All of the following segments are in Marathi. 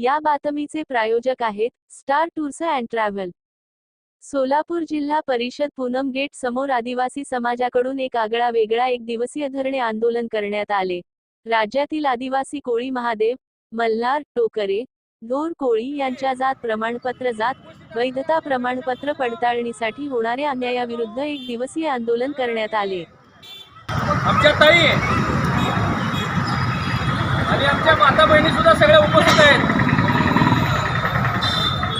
या बातमीचे प्रायोजक आहेत star tours and travel. Solapur Zilla Parishad Poonam gate समोर आदिवासी समाजाकडून एक आगळा वेगळा एक दिवसीय धरणे आंदोलन करण्यात आले. राज्यातील आदिवासी कोळी महादेव मल्हार टोकरे ढोर कोळी यांच्या जात प्रमाणपत्र जात वैधता प्रमाणपत्र पडताळणीसाठी होणाऱ्या अन्यायाविरुद्ध एक दिवसीय आंदोलन करण्यात आले. आमच्या ताई आणि आमच्या माता बहिणी सुद्धा सगळ्या उपस्थित आहेत.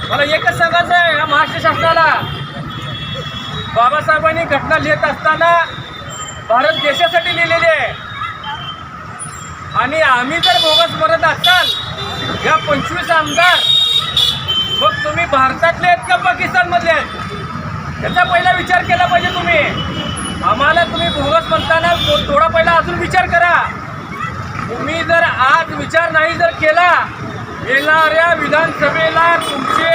मला एकच सांगायचं आहे या महाराष्ट्र शासनाला. बाबासाहेबांनी घटना लिहित असताना भारत देशासाठी लिहिलेली आहे. आणि आम्ही जर बोगस म्हणत असाल या पंचवीस आमदार मग तुम्ही भारतातले आहेत का पाकिस्तानमधले आहेत? त्याचा पहिला विचार केला पाहिजे तुम्ही. आम्हाला तुम्ही बोगस म्हणताना थोडा पहिला अजून विचार करा. तुम्ही जर आज विचार नाही जर केला येणाऱ्या विधानसभेला तुमचे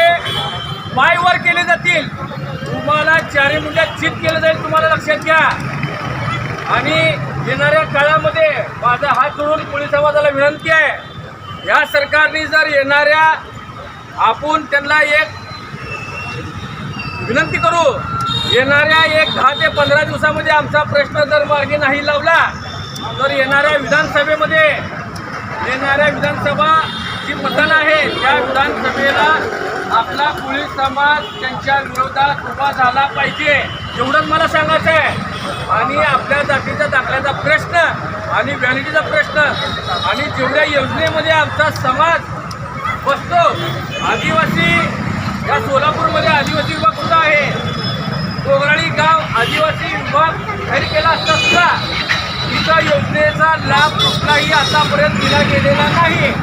पाय वर केले जातील. तुम्हाला चारी मुंड्यात चित केलं जाईल तुम्हाला लक्षात घ्या. आणि येणाऱ्या काळामध्ये माझा हात जोडून पोलीस समाजाला विनंती आहे. या सरकारने जर येणाऱ्या आपण त्यांना एक विनंती करू. येणाऱ्या एक दहा ते पंधरा दिवसामध्ये आमचा प्रश्न जर मार्गी नाही लावला तर येणाऱ्या विधानसभेमध्ये येणाऱ्या विधानसभा जी पतन आहे त्या विधानसभेला आपला पोलीस समाज त्यांच्या विरोधात उभा झाला पाहिजे. एवढंच मला सांगायचं आहे आणि आपल्या जातीचा दाखल्याचा प्रश्न आणि व्हॅलिटीचा प्रश्न आणि जेवढ्या योजनेमध्ये आमचा समाज बसतो आदिवासी या सोलापूरमध्ये आदिवासी विभाग सुद्धा आहे. कोगराळी गाव आदिवासी विभाग जाहीर केला असता सुद्धा इथं योजनेचा लाभ कुठलाही आतापर्यंत दिला गेलेला नाही.